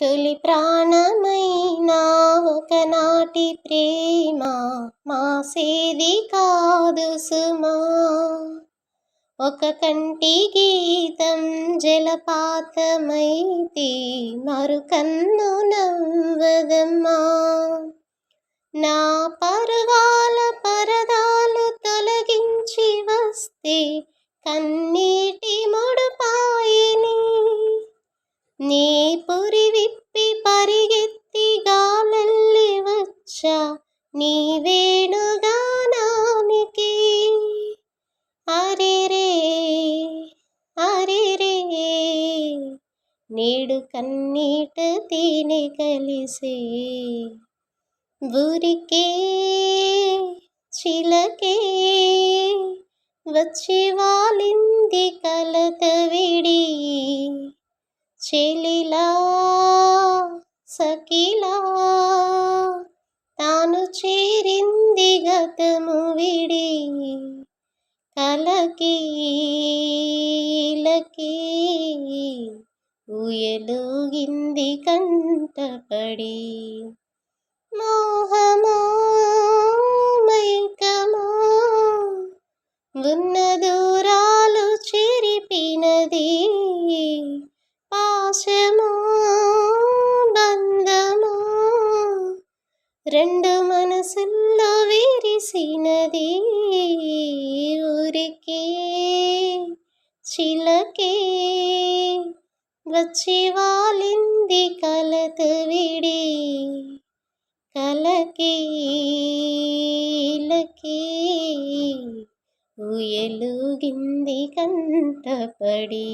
తొలి ప్రాణమైన ఒకనాటి ప్రేమ మాసేది కాదు సుమా. ఒక కంటి గీతం జలపాతమైతే మరు కన్ను నవ్వదమ్మా. నా పర్వాల నే పురి విప్పి పరిగెత్తి గాలల్లి వచ్చా. నీ వేణుగానానికి. అరే రే నేడు కన్నీట తేనె కలిసే. ఊరికే చిలకే వచ్చి వాలింది చెలిలా సకిలా తాను చేరింది గతము విడి కలకి ఇలకి ఊయలుగింది కంటపడి మోహ మోసము బంధము రెండు మనసుల్లో విరిసినది ఊరికి చిలకే. వచ్చి వాలింది కలత విడి కలకి ఉయలుగింది కంటపడి